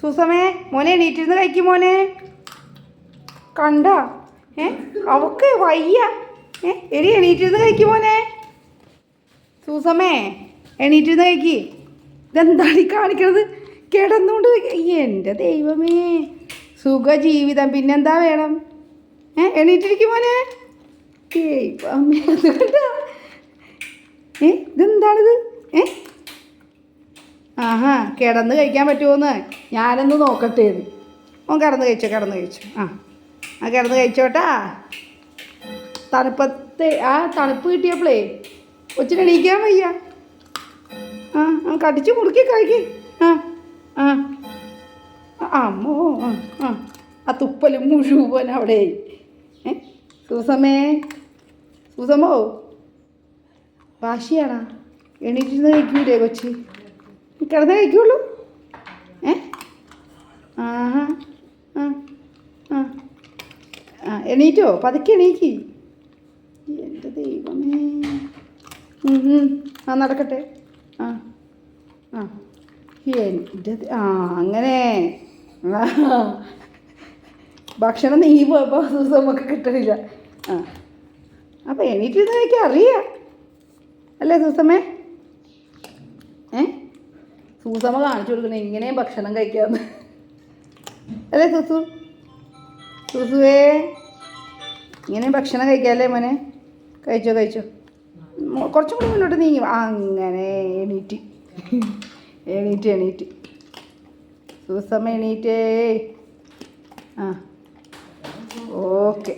സൂസമേ മോനെ എണീറ്റിരുന്ന് കഴിക്കും മോനെ. കണ്ട? ഏ? അവക്ക് വയ്യ. ഏ? എരി എണീറ്റിരുന്ന് കഴിക്കും മോനെ. സൂസമേ എണീറ്റിരുന്ന് കഴിക്ക്. ഇതെന്താണ് ഈ കാണിക്കണത്? കിടന്നുകൊണ്ട് എന്റെ ദൈവമേ. സുഖജീവിതം. പിന്നെന്താ വേണം? ഏ എണീറ്റിരിക്കും മോനെ. ദൈവമേ ഏ ഇതെന്താണിത്? ഏ? ആഹാ കിടന്ന് കഴിക്കാൻ പറ്റുമോന്ന് ഞാനൊന്ന് നോക്കട്ടെ ഓൻ കിടന്ന് കഴിച്ചോ കിടന്ന് കഴിച്ചു. ആ ആ കിടന്ന് കഴിച്ചോട്ടാ. തണുപ്പത്തെ ആ തണുപ്പ് കിട്ടിയപ്പോഴേ കൊച്ചിന് എണീക്കാൻ വയ്യ. ആ ആ കടിച്ച് മുറുക്കി കഴിക്ക്. ആ ആ. അമ്മോ ആ ആ. ആ തുപ്പലും മുഴുവൻ അവിടെ. ഏ സൂസമ്മേ സൂസമ്മോ. വാശിയാണാ എണീറ്റിരുന്ന് കഴിക്കൂലേ കൊച്ചി? കിടന്ന് കഴിക്കുള്ളൂ ഏ? ആഹാ. ആ ആ. ആ എണീറ്റോ? പതുക്കെ എണീക്ക്. എന്റെ ദൈവമേ. ആ നടക്കട്ടെ. ആ ആ. എന്റെ ആ അങ്ങനെ. ആ. ഭക്ഷണം നീ പോയപ്പോൾ ദിവസം നമുക്ക് കിട്ടണില്ല. ആ. അപ്പോൾ എണീറ്റിരുന്ന് എനിക്ക് അറിയാം. അല്ലേ ഏ സൂസമ്മ കാണിച്ചു കൊടുക്കണേ ഇങ്ങനെയും ഭക്ഷണം കഴിക്കാമെന്ന് അല്ലേ സുസു? സുസുവേ ഇങ്ങനെയും ഭക്ഷണം കഴിക്കാമല്ലേ മോനെ? കഴിച്ചോ കഴിച്ചോ. കുറച്ചും കൂടി മുന്നോട്ട് നീങ്ങി. അങ്ങനെ എണീറ്റ്. എണീറ്റ് എണീറ്റ്. സൂസമ്മ എണീറ്റേ. ആ ഓക്കെ.